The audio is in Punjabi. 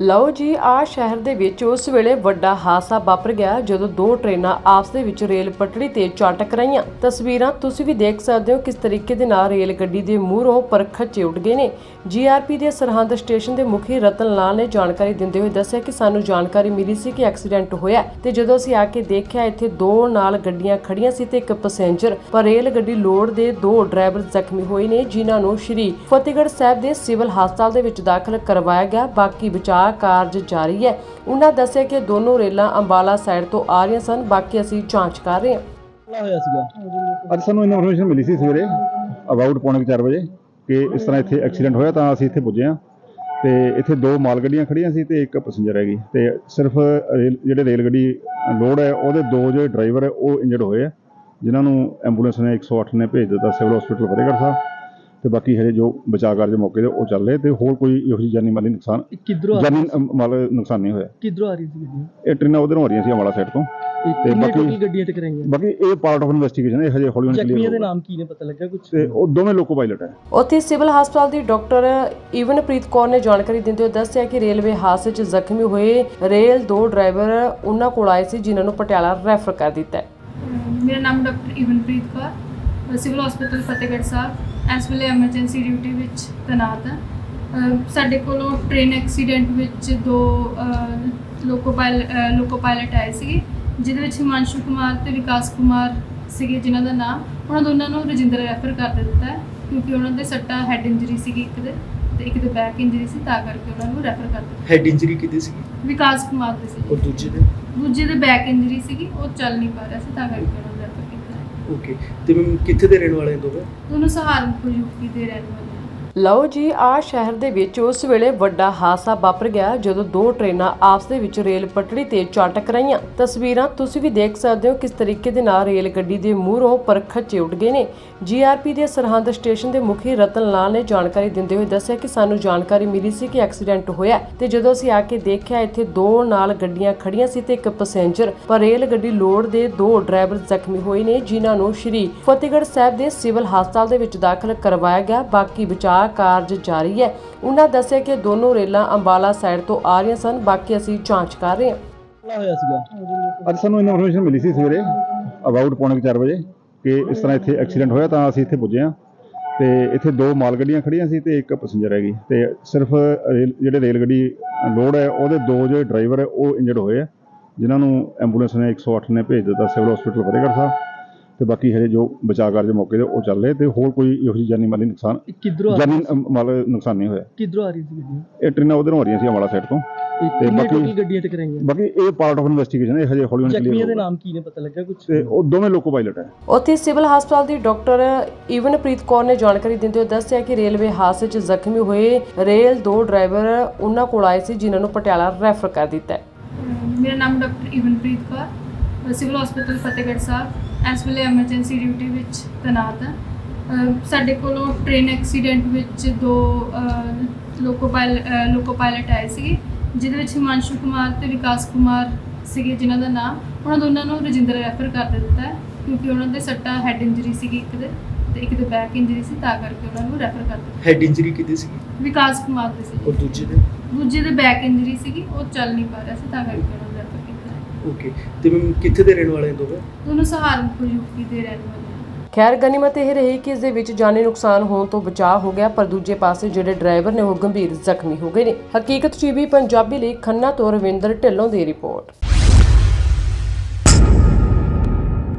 ਲਓ ਜੀ ਆ ਸ਼ਹਿਰ ਦੇ ਵਿੱਚ ਉਸ ਵੇਲੇ ਵੱਡਾ ਹਾਦਸਾ ਵਾਪਰ ਗਿਆ ਜਦੋਂ ਦੋ ਟ੍ਰੇਨਾਂ ਆਪਸ ਦੇ ਵਿੱਚ ਰੇਲ ਪਟੜੀ ਤੇ ਜਾ ਟਕਰਾਈਆਂ ਤਸਵੀਰਾਂ ਤੁਸੀਂ ਵੀ ਦੇਖ ਸਕਦੇ ਹੋ ਕਿਸ ਤਰੀਕੇ ਦੇ ਨਾਲ ਰੇਲ ਗੱਡੀ ਦੇ ਮੂਹਰੋਂ ਪਰਖਚੇ ਉੱਡ ਗਏ ਨੇ। ਜੀਆਰਪੀ ਦੇ ਸਰਹੰਦ ਸਟੇਸ਼ਨ ਦੇ ਮੁਖੀ ਰਤਨ ਲਾਲ ਨੇ ਜਾਣਕਾਰੀ ਦਿੰਦੇ ਹੋਏ ਦੱਸਿਆ ਕਿ ਸਾਨੂੰ ਜਾਣਕਾਰੀ ਮਿਲੀ ਸੀ ਕਿ ਐਕਸੀਡੈਂਟ ਹੋਇਆ ਤੇ ਜਦੋਂ ਅਸੀਂ ਆ ਕੇ ਦੇਖਿਆ, ਇੱਥੇ ਦੋ ਨਾਲ ਗੱਡੀਆਂ ਖੜੀਆਂ ਸੀ ਤੇ ਇੱਕ ਪੈਸੇਂਜਰ, ਪਰ ਰੇਲ ਗੱਡੀ ਲੋਡ ਦੇ ਦੋ ਡਰਾਈਵਰ ਜ਼ਖਮੀ ਹੋਏ ਨੇ, ਜਿਨ੍ਹਾਂ ਨੂੰ ਸ਼੍ਰੀ ਫਤਿਹਗੜ੍ਹ ਸਾਹਿਬ ਦੇ ਸਿਵਲ ਹਸਪਤਾਲ ਦੇ ਵਿੱਚ ਦਾਖਲ ਕਰਵਾਇਆ ਗਿਆ। ਬਾਕੀ ਬਚਾਅ ਕਾਰਜ ਜਾਰੀ ਹੈ ਉਹਨਾਂ ਦੱਸਿਆ ਕਿ ਦੋਨੋਂ ਰੇਲਾਂ ਅੰਬਾਲਾ ਸਾਈਡ ਤੋਂ ਆ ਰਹੀਆਂ ਸਨ ਬਾਕੀ ਅਸੀਂ ਜਾਂਚ ਕਰ ਰਹੇ ਹਾਂ। ਹਮਲਾ ਹੋਇਆ ਸੀਗਾ। ਅੱਜ ਸਾਨੂੰ ਇਨਫੋਰਮੇਸ਼ਨ ਮਿਲੀ ਸੀ ਸਵੇਰੇ ਅਬਾਊਟ ਪੌਣੇ 4 ਵਜੇ ਕਿ ਇਸ ਤਰ੍ਹਾਂ ਇੱਥੇ ਐਕਸੀਡੈਂਟ ਹੋਇਆ ਤਾਂ ਅਸੀਂ ਇੱਥੇ ਪੁੱਜੇ ਹਾਂ। ਤੇ ਇੱਥੇ ਦੋ ਮਾਲ ਗੱਡੀਆਂ ਖੜੀਆਂ ਸੀ ਤੇ ਇੱਕ ਪੈਸੇਂਜਰ ਹੈਗੀ। ਤੇ ਸਿਰਫ ਰੇਲ ਜਿਹੜੇ ਰੇਲ ਗੱਡੀ ਲੋਡ ਹੈ ਉਹਦੇ ਦੋ ਜਿਹੜੇ ਡਰਾਈਵਰ ਹੈ ਉਹ ਇੰਜਰਡ ਹੋਏ ਆ ਜਿਨ੍ਹਾਂ ਨੂੰ ਐਂਬੂਲੈਂਸ ਨੇ 108 ਨੇ ਭੇਜ ਦਿੱਤਾ ਸਿਵਲ ਹਸਪੀਟਲ ਫਤਿਹਗੜ੍ਹ ਸਾਹਿਬ। ਤੇ ਬਾਕੀ ਹਜੇ ਜੋ ਬਚਾਅ ਕਾਰਜ ਮੌਕੇ ਤੇ ਉਹ ਚੱਲ ਰਹੇ ਤੇ ਹੋਰ ਕੋਈ ਇਹੋ ਜਿਹੀ ਜਾਨੀ ਮਾਲੀ ਨੁਕਸਾਨ ਇਹ ਕਿੱਧਰੋਂ ਆ ਜਾਨੀ ਮਾਲ ਨੁਕਸਾਨ ਨਹੀਂ ਹੋਇਆ। ਕਿੱਧਰੋਂ ਆ ਰਹੀ ਸੀ ਗੱਡੀ? ਇਹ ਟ੍ਰੇਨਾਂ ਉਧਰੋਂ ਆ ਰਹੀਆਂ ਸੀ ਅੰਬਾਲਾ ਸਾਈਡ ਤੋਂ। ਕਿੰਨੇ ਬਾਕੀ- ਟੋਟਲ ਗੱਡੀਆਂ ਟਕਰਾਈਆਂ ਬਾਕੀ ਇਹ ਪਾਰਟ ਆਫ ਇਨਵੈਸਟੀਗੇਸ਼ਨ ਹੈ ਇਹ ਹਜੇ ਹੌਲੀ ਹੌਲੀ ਜ਼ਖਮੀਆਂ ਦੇ ਕਲੀਅਰ ਨਾਮ ਕੀ ਨੇ ਪਤਾ ਲੱਗਾ ਕੁਝ ਤੇ ਉਹ ਦੋਵੇਂ ਲੋਕੋ ਪਾਇਲਟ ਹੈ। ਉੱਥੇ ਸਿਵਲ ਹਸਪਤਾਲ ਦੀ ਡਾਕਟਰ ਇਵਨਪ੍ਰੀਤ ਕੌਰ ਨੇ ਜਾਣਕਾਰੀ ਦਿੰਦੇ ਹੋਏ ਦੱਸਿਆ ਕਿ ਰੇਲਵੇ ਹਾਦਸੇ 'ਚ ਜ਼ਖਮੀ ਹੋਏ ਰੇਲ ਦੋ ਡਰਾਈਵਰ ਉਹਨਾਂ ਕੋਲ ਆਏ ਸੀ ਜਿਨ੍ਹਾਂ ਨੂੰ ਪਟਿਆਲਾ ਰੈਫਰ ਕਰ ਦਿੱਤਾ ਹੈ। ਮੇਰਾ ਨਾਮ doctor Ivanpreet Kaur civil hospital Fatehgarh Sahib. ਇਸ ਵੇਲੇ ਐਮਰਜੈਂਸੀ ਡਿਊਟੀ ਵਿੱਚ ਤੈਨਾਤ ਹਾਂ ਅਹ ਸਾਡੇ ਕੋਲੋਂ ਟ੍ਰੇਨ ਐਕਸੀਡੈਂਟ ਵਿੱਚ ਦੋ ਅਹ, ਲੋਕੋ ਪਾਇਲ ਅਹ, ਲੋਕੋ ਪਾਇਲਟ ਆਏ ਸੀਗੇ ਜਿਹਦੇ ਵਿੱਚ ਹਿਮਾਂਸ਼ੂ ਕੁਮਾਰ ਤੇ ਵਿਕਾਸ ਕੁਮਾਰ ਸੀਗੇ ਜਿਨ੍ਹਾਂ ਦਾ ਨਾਮ। ਉਹਨਾਂ ਦੋਨਾਂ ਨੂੰ ਰਜਿੰਦਰ ਰੈਫਰ ਕਰ ਦਿੱਤਾ ਹੈ ਕਿਉਂਕਿ ਉਹਨਾਂ ਦੇ ਸੱਟਾ ਹੈਡ ਇੰਜਰੀ ਸੀਗੀ ਇੱਕ ਦੇ ਤੇ ਇੱਕ ਦੇ ਬੈਕ ਇੰਜਰੀ ਸੀ ਤਾਂ ਕਰਕੇ ਉਹਨਾਂ ਨੂੰ ਰੈਫਰ ਕਰ ਦਿੱਤਾ। ਹੈਡ ਇੰਜਰੀ ਕਿਤੇ ਸੀ ਵਿਕਾਸ ਕੁਮਾਰ ਦੇ ਸੀ ਔਰ ਦੂਜੇ ਦੇ? ਦੂਜੇ ਦੇ ਬੈਕ ਇੰਜਰੀ ਸੀਗੀ ਉਹ ਚੱਲ ਨਹੀਂ ਪਾ ਰਿਹਾ ਸੀ ਤਾਂ ਕਰਕੇ ਉਹਨਾਂ ਨੂੰ ਓਕੇ ਤੇ ਮੈਮ ਕਿੱਥੇ ਦੇ ਰਹਿਣ ਵਾਲੇ ਦੋਵੇਂ? ਦੋਨੋਂ ਸਹਾਰਨਪੁਰ ਯੂਪੀ ਦੇ ਰਹਿਣ ਵਾਲੇ। ਲਓ ਜੀ, ਆ ਸ਼ਹਿਰ ਦੇ ਵਿੱਚ ਉਸ ਵੇਲੇ ਵੱਡਾ ਹਾਦਸਾ ਵਾਪਰ ਗਿਆ ਜਦੋਂ ਦੋ ਟ੍ਰੇਨਾਂ ਆਪਸ ਦੇ ਵਿੱਚ ਰੇਲ ਪਟੜੀ ਤੇ ਜਾ ਟਕਰਾਈਆਂ ਤਸਵੀਰਾਂ ਤੁਸੀਂ ਵੀ ਦੇਖ ਸਕਦੇ ਹੋ ਕਿਸ ਤਰੀਕੇ ਦੇ ਨਾਲ ਰੇਲ ਗੱਡੀ ਦੇ ਮੂਹਰੋਂ ਪਰਖਚੇ ਉੱਡ ਗਏ ਨੇ। ਜੀਆਰਪੀ ਦੇ ਸਰਹੰਦ ਸਟੇਸ਼ਨ ਦੇ ਮੁਖੀ ਰਤਨ ਲਾਲ ਨੇ ਜਾਣਕਾਰੀ ਦਿੰਦੇ ਹੋਏ ਦੱਸਿਆ ਕਿ ਸਾਨੂੰ ਜਾਣਕਾਰੀ ਮਿਲੀ ਸੀ ਕਿ ਐਕਸੀਡੈਂਟ ਹੋਇਆ ਤੇ ਜਦੋਂ ਅਸੀਂ ਆ ਕੇ ਦੇਖਿਆ, ਇੱਥੇ ਦੋ ਨਾਲ ਗੱਡੀਆਂ ਖੜੀਆਂ ਸੀ ਤੇ ਇੱਕ ਪੈਸੇਂਜਰ, ਪਰ ਰੇਲ ਗੱਡੀ ਲੋਡ ਦੇ ਦੋ ਡਰਾਈਵਰ ਜ਼ਖਮੀ ਹੋਏ ਨੇ, ਜਿਨ੍ਹਾਂ ਨੂੰ ਸ਼੍ਰੀ ਫਤਿਹਗੜ੍ਹ ਸਾਹਿਬ ਦੇ ਸਿਵਲ ਹਸਪਤਾਲ ਦੇ ਵਿੱਚ ਦਾਖਲ ਕਰਵਾਇਆ ਗਿਆ। ਬਾਕੀ ਵਿਚਾਰ ਬਚਾਅ ਕਾਰਜ ਜਾਰੀ ਹੈ ਉਹਨਾਂ ਦੱਸਿਆ ਕਿ ਦੋਨੋਂ ਰੇਲਾਂ ਅੰਬਾਲਾ ਸਾਈਡ ਤੋਂ ਆ ਰਹੀਆਂ ਸਨ ਬਾਕੀ ਅਸੀਂ ਜਾਂਚ ਕਰ ਰਹੇ ਹਾਂ। ਹਮਲਾ ਹੋਇਆ ਸੀਗਾ? ਅੱਜ ਸਾਨੂੰ ਇਨਫੋਰਮੇਸ਼ਨ ਮਿਲੀ ਸੀ ਸਵੇਰੇ ਅਬਾਊਟ ਪੌਣੇ 4 ਵਜੇ ਕਿ ਇਸ ਤਰ੍ਹਾਂ ਇੱਥੇ ਐਕਸੀਡੈਂਟ ਹੋਇਆ ਤਾਂ ਅਸੀਂ ਇੱਥੇ ਪੁੱਜੇ ਹਾਂ। ਤੇ ਇੱਥੇ ਦੋ ਮਾਲ ਗੱਡੀਆਂ ਖੜੀਆਂ ਸੀ ਤੇ ਇੱਕ ਪੈਸੇਂਜਰ ਹੈਗੀ। ਤੇ ਸਿਰਫ ਜਿਹੜੇ ਰੇਲ ਗੱਡੀ ਲੋਡ ਹੈ ਉਹਦੇ ਦੋ ਜਿਹੜੇ ਡਰਾਈਵਰ ਹੈ ਉਹ ਇੰਜਰਡ ਹੋਏ ਆ ਜਿਨ੍ਹਾਂ ਨੂੰ ਐਂਬੂਲੈਂਸ ਨੇ 108 ਨੇ ਭੇਜ ਦਿੱਤਾ ਸਿਵਲ ਹਸਪੀਟਲ ਫਤਿਹਗੜ੍ਹ ਸਾਹਿਬ। ਤੇ ਬਾਕੀ ਹਜੇ ਜੋ ਬਚਾਅ ਕਾਰਜ ਮੌਕੇ ਤੇ ਉਹ ਚੱਲ ਰਹੇ ਤੇ ਹੋਰ ਕੋਈ ਇਹੋ ਜਿਹੀ ਜਾਨੀ ਮਾਲੀ ਨੁਕਸਾਨ ਇਹ ਕਿੱਧਰੋਂ ਆ ਜਾਨੀ ਅਮ, ਮਾਲ ਨੁਕਸਾਨ ਨਹੀਂ ਹੋਇਆ। ਕਿੱਧਰੋਂ ਆ ਰਹੀ ਸੀ ਗੱਡੀ? ਇਹ ਟ੍ਰੇਨਾਂ ਉਧਰੋਂ ਆ ਰਹੀਆਂ ਸੀ ਅੰਬਾਲਾ ਸਾਈਡ ਤੋਂ। ਤੇ ਕਿੰਨੇ ਬਾਕੀ- ਟੋਟਲ ਗੱਡੀਆਂ ਟਕਰਾਈਆਂ ਬਾਕੀ ਇਹ ਪਾਰਟ ਆਫ ਇਨਵੈਸਟੀਗੇਸ਼ਨ ਹੈ ਇਹ ਹਜੇ ਹੌਲੀ ਹੌਲੀ ਜ਼ਖਮੀਆਂ ਦੇ ਕਲੀਅਰ ਨਾਮ ਕੀ ਨੇ ਪਤਾ ਲੱਗਾ ਕੁਝ ਤੇ ਉਹ ਦੋਵੇਂ ਲੋਕੋ ਪਾਇਲਟ ਹੈ। ਉੱਥੇ ਸਿਵਲ ਹਸਪਤਾਲ ਦੀ ਡਾਕਟਰ ਇਵਨਪ੍ਰੀਤ ਕੌਰ ਨੇ ਜਾਣਕਾਰੀ ਦਿੰਦੇ ਹੋਏ ਦੱਸਿਆ ਕਿ ਰੇਲਵੇ ਹਾਦਸੇ 'ਚ ਜ਼ਖਮੀ ਹੋਏ ਰੇਲ ਦੋ ਡਰਾਈਵਰ ਉਹਨਾਂ ਕੋਲ ਆਏ ਸੀ ਜਿਨ੍ਹਾਂ ਨੂੰ ਪਟਿਆਲਾ ਰੈਫਰ ਕਰ ਦਿੱਤਾ ਹੈ। ਮੇਰਾ ਨਾਮ doctor Ivanpreet Kaur. Civil hospital Fatehgarh Sahib. ਇਸ ਵੇਲੇ ਐਮਰਜੈਂਸੀ ਡਿਊਟੀ ਵਿੱਚ ਤੈਨਾਤ ਹਾਂ। ਸਾਡੇ ਕੋਲੋਂ ਟ੍ਰੇਨ ਐਕਸੀਡੈਂਟ ਵਿੱਚ ਦੋ ਲੋਕੋ ਪਾਇਲ ਅਹ, ਲੋਕੋ ਪਾਇਲਟ ਆਏ ਸੀਗੇ ਜਿਹਦੇ ਵਿੱਚ ਹਿਮਾਂਸ਼ੂ ਕੁਮਾਰ ਤੇ ਵਿਕਾਸ ਕੁਮਾਰ ਸੀਗੇ ਜਿਨ੍ਹਾਂ ਦਾ ਨਾਮ। ਉਹਨਾਂ ਦੋਨਾਂ ਨੂੰ ਰਜਿੰਦਰ ਰੈਫਰ ਕਰ ਦਿੱਤਾ ਹੈ ਕਿਉਂਕਿ ਉਹਨਾਂ ਦੇ ਸੱਟਾ ਹੈਡ ਇੰਜਰੀ ਸੀਗੀ ਇੱਕ ਦੇ ਤੇ ਇੱਕ ਦੇ ਬੈਕ ਇੰਜਰੀ ਸੀ ਤਾਂ ਕਰਕੇ ਉਹਨਾਂ ਨੂੰ ਰੈਫਰ ਕਰ ਦਿੱਤਾ। ਹੈਡ ਇੰਜਰੀ ਕਿਤੇ ਸੀ ਵਿਕਾਸ ਕੁਮਾਰ ਦੇ ਸੀ ਔਰ ਦੂਜੇ ਦੇ? ਦੂਜੇ ਦੇ ਬੈਕ ਇੰਜਰੀ ਸੀਗੀ ਉਹ ਚੱਲ ਨਹੀਂ ਪਾ ਰਿਹਾ ਸੀ ਤਾਂ ਕਰਕੇ ਉਹਨਾਂ ਨੂੰ ਓਕੇ ਤੇ ਮੈਮ ਕਿੱਥੇ ਦੇ ਰਹਿਣ ਵਾਲੇ ਦੋਵੇਂ? ਦੋਨੋਂ ਸਹਾਰਨਪੁਰ ਯੂਪੀ ਦੇ ਰਹਿਣ ਵਾਲੇ ਖੈਰ ਗਨੀਮਤ ਇਹ ਰਹੀ ਕਿ ਇਸ ਦੇ ਵਿੱਚ ਜਾਨੀ ਨੁਕਸਾਨ ਹੋਣ ਤੋਂ ਬਚਾਅ ਹੋ ਗਿਆ ਪਰ ਦੂਜੇ ਪਾਸੇ ਜਿਹੜੇ ਡਰਾਈਵਰ ਨੇ ਉਹ ਗੰਭੀਰ ਜ਼ਖਮੀ ਹੋ ਗਏ ਨੇ। ਹਕੀਕਤ ਟੀਵੀ ਪੰਜਾਬੀ ਲਈ ਖੰਨਾ ਤੋਂ ਰਵਿੰਦਰ ਢਿੱਲੋਂ ਦੀ ਰਿਪੋਰਟ।